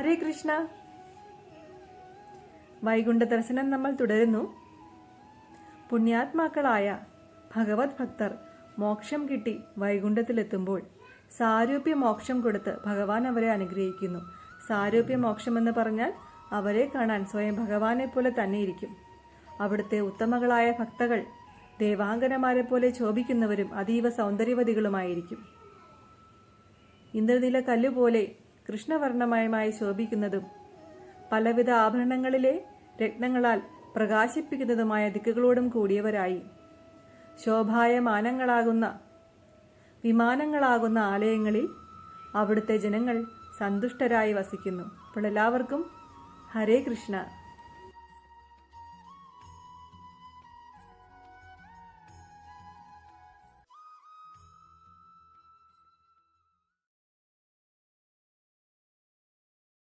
ഹരേ കൃഷ്ണ. വൈകുണ്ഠ ദർശനം നമ്മൾ തുടരുന്നു. പുണ്യാത്മാക്കളായ ഭഗവത് ഭക്തർ മോക്ഷം കിട്ടി വൈകുണ്ഠത്തിലെത്തുമ്പോൾ സാരൂപ്യ മോക്ഷം കൊടുത്ത് ഭഗവാൻ അവരെ അനുഗ്രഹിക്കുന്നു. സാരൂപ്യ മോക്ഷം എന്ന് പറഞ്ഞാൽ അവരെ കാണാൻ സ്വയം ഭഗവാനെ പോലെ തന്നെ ഇരിക്കും. അവിടുത്തെ ഉത്തമകളായ ഭക്തകൾ ദേവാംഗനമാരെ പോലെ ശോഭിക്കുന്നവരും അതീവ സൗന്ദര്യവതികളുമായിരിക്കും. ഇന്ദ്രനീല കല്ലുപോലെ കൃഷ്ണവർണമയമായി ശോഭിക്കുന്നതും പലവിധ ആഭരണങ്ങളിലെ രത്നങ്ങളാൽ പ്രകാശിപ്പിക്കുന്നതുമായ ദിക്കുകളോടും കൂടിയവരായി. ശോഭായമാനങ്ങളാകുന്ന വിമാനങ്ങളാകുന്ന ആലയങ്ങളിൽ അവിടുത്തെ ജനങ്ങൾ സന്തുഷ്ടരായി വസിക്കുന്നു. അപ്പോൾ എല്ലാവർക്കും ഹരേ കൃഷ്ണ.